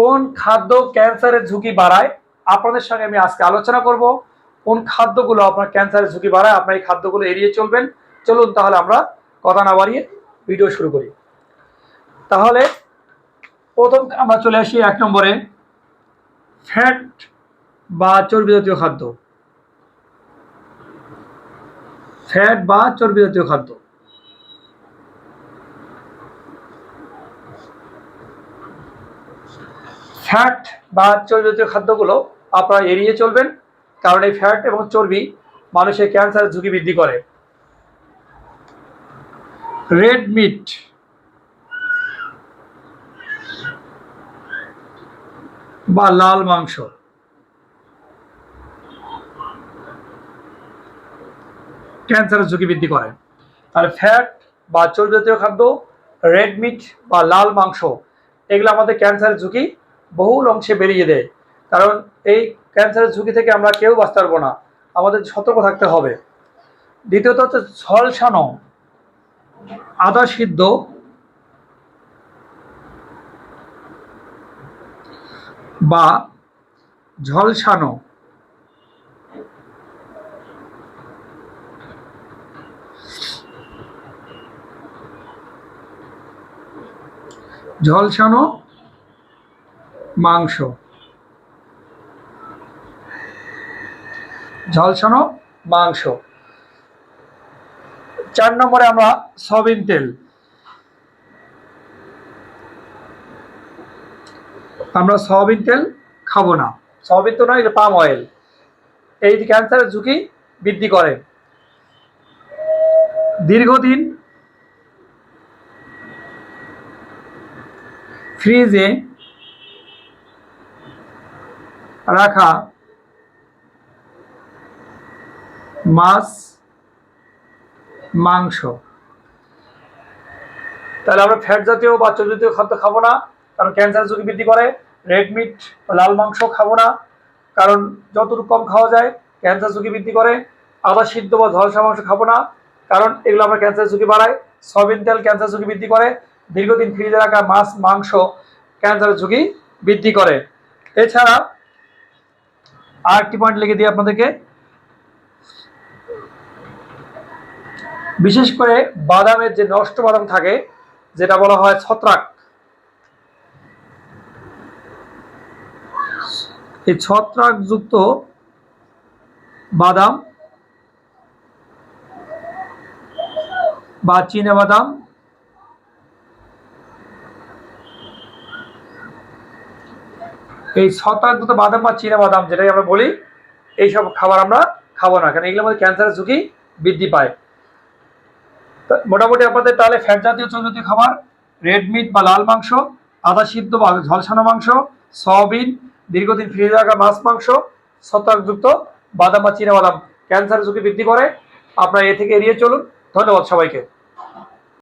কোন খাদ্য ক্যান্সারের ঝুঁকি বাড়ায়? আপনাদের সঙ্গে আমি আজকে আলোচনা করব। কোন খাদ্যগুলো আপনার ক্যান্সারের ঝুঁকি বাড়ায়? আপনার এই খাদ্যগুলো এড়িয়ে চলবেন। চলুন তাহলে আমরা কথা না বাড়িয়ে ভিডিও শুরু করি। তাহলে প্রথম আমরা চলে আসি এক নম্বরে। ফ্যাট বা চর্বি জাতীয় খাদ্য। ফ্যাট বা চর্বি জাতীয় খাদ্য। ফ্যাট বা চর্বি জাতীয় খাদ্যগুলো আপনারা এড়িয়ে চলবেন, কারণ এই ফ্যাট এবং চর্বি মানুষের ক্যান্সারের ঝুঁকি বৃদ্ধি করে। রেড মিট বা লাল মাংস। ক্যান্সারের ঝুঁকি বৃদ্ধি করে। তাহলে ফ্যাট বা চর্বি জাতীয় খাদ্য রেড মিট বা লাল মাংস, এগুলো আমাদের ক্যান্সারের ঝুঁকি বহুল অংশে বেরিয়ে দেয়। কারণ এই ক্যান্সারের ঝুঁকি থেকে আমরা কেউ বাঁচতে পারব না। আমাদের সতর্ক থাকতে হবে। দ্বিতীয়ত হচ্ছে ঝলসানো আদা সিদ্ধ। বা ঝলসানো। ঝলসানো মাংস। ঝলসানো মাংস। চার নম্বরে আমরা সয়াবিন তেল। আমরা সয়াবিন তেল খাব না। সয়াবিন তো নয় পাম অয়েল। এই ক্যান্সারের ঝুঁকি বৃদ্ধি করে। দীর্ঘদিন ফ্রিজে রাখা। মাছ, মাংস। তাহলে আমরা ফ্যাট জাতীয় বা চর্বি জাতীয় খাদ্য খাব না, কারণ ক্যান্সার ঝুঁকি বৃদ্ধি করে। রেড মিট লাল মাংস খাব না, কারণ যতটুকু কম খাওয়া যায় ক্যান্সার ঝুঁকি বৃদ্ধি করে। আদা সিদ্ধ বা ঝলসা মাংস খাব না, কারণ এগুলো আমরা ক্যান্সার ঝুঁকি বাড়ায়। সয়াবিন তেল ক্যান্সার ঝুঁকি বৃদ্ধি করে। দীর্ঘদিন ফ্রিজে রাখা মাছ, মাংস ক্যান্সারের ঝুঁকি বৃদ্ধি করে। এছাড়া আরেকটি পয়েন্ট লিখে দিই আপনাদেরকে। বিশেষ করে বাদামের যে নষ্ট বাদাম থাকে, যেটা বলা হয় ছত্রাক। এই ছত্রাকযুক্ত বাদাম বা চীনা বাদাম এই ছত্রাকযুক্ত বাদাম বা চীনা বাদাম যেটাই আমরা বলি, এইসব খাবার আমরা খাব না কারণ এগুলোর মধ্যে ক্যান্সারের ঝুঁকি বৃদ্ধি পায়। মোটামুটি আপনাদের তাহলে ফ্যাট জাতীয় চর্বি জাতীয় খাবার, রেড মিট বা লাল মাংস, আদা সিদ্ধ বা ঝলসানো মাংস, সয়াবিন, দীর্ঘদিন ফ্রিজে রাখা মাছ মাংস ছত্রাকযুক্ত বাদাম বা চীনা বাদাম ক্যান্সারের ঝুঁকি বৃদ্ধি করে। আপনারা এ থেকে এড়িয়ে চলুন। ধন্যবাদ সবাইকে।